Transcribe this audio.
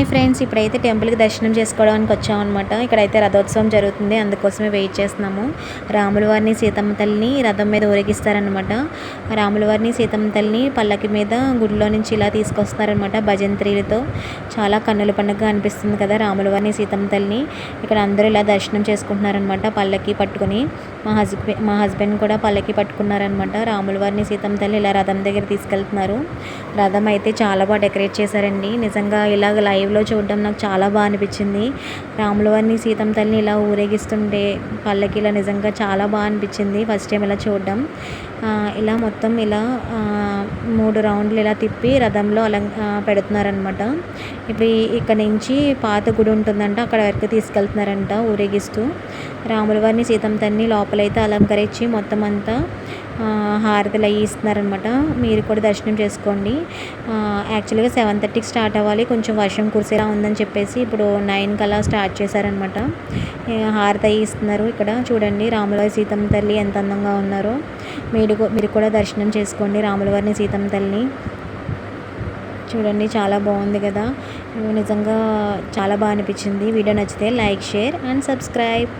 Hi friends ఇప్పుడైతే టెంపుల్కి దర్శనం చేసుకోవడానికి వచ్చామన్నమాట. ఇక్కడైతే రథోత్సవం జరుగుతుంది. అందుకోసమే వెయిట్ చేస్తున్నాము. రాముల వారిని సీతమ్మ తల్లిని రథం మీద ఊరేగిస్తారనమాట రాముల వారిని సీతమ్మ తల్లిని పల్లకి మీద గుడిలో నుంచి ఇలా తీసుకొస్తారనమాట భజంత్రీలతో. చాలా కన్నుల పండుగ అనిపిస్తుంది కదా రాముల వారిని సీతమ్మ తల్లిని. ఇక్కడ అందరూ ఇలా దర్శనం చేసుకుంటున్నారనమాట పల్లకి పట్టుకొని. మా హస్బెండ్ మా హస్బెండ్ కూడా పల్లకి పట్టుకున్నారనమాట రాముల వారిని సీతమ్మ తల్లి ఇలా రథం దగ్గర తీసుకెళ్తున్నారు. రథం అయితే చాలా బాగా డెకరేట్ చేశారండి. నిజంగా ఇలాగ లైవ్లో చూడడం నాకు చాలా బాగా అనిపించింది. రాములవారిని సీతమ్మ తల్లిని ఇలా ఊరేగిస్తుంటే పల్లకిలా నిజంగా చాలా బాగా అనిపించింది ఫస్ట్ టైం ఇలా చూడడం. ఇలా మొత్తం ఇలా మూడు రౌండ్లు ఇలా తిప్పి రథంలో అలం పెడుతున్నారనమాట ఇప్పుడు ఇక్కడ నుంచి పాత గుడి ఉంటుందంట అక్కడ వరకు తీసుకెళ్తున్నారంట ఊరేగిస్తూ. రాములవారిని సీతమ్మ తల్లిని లోపలైతే అలంకరించి మొత్తం అంతా హారతులు అవి ఇస్తున్నారనమాట మీరు కూడా దర్శనం చేసుకోండి. యాక్చువల్గా సెవెన్ థర్టీకి స్టార్ట్ అవ్వాలి. కొంచెం వర్షం కురిసేలా ఉందని చెప్పేసి ఇప్పుడు నైన్ కల్లా స్టార్ట్ చేశారనమాట హారతి అవి ఇస్తున్నారు ఇక్కడ. చూడండి రాములవారి సీతమ్మ తల్లి ఎంత అందంగా ఉన్నారో. మీరు మీరు కూడా దర్శనం చేసుకోండి రాములవారిని సీతమ్మ తల్లిని. చూడండి చాలా బాగుంది కదా. నిజంగా చాలా బాగా అనిపించింది. వీడియో నచ్చితే లైక్ షేర్ అండ్ సబ్స్క్రైబ్.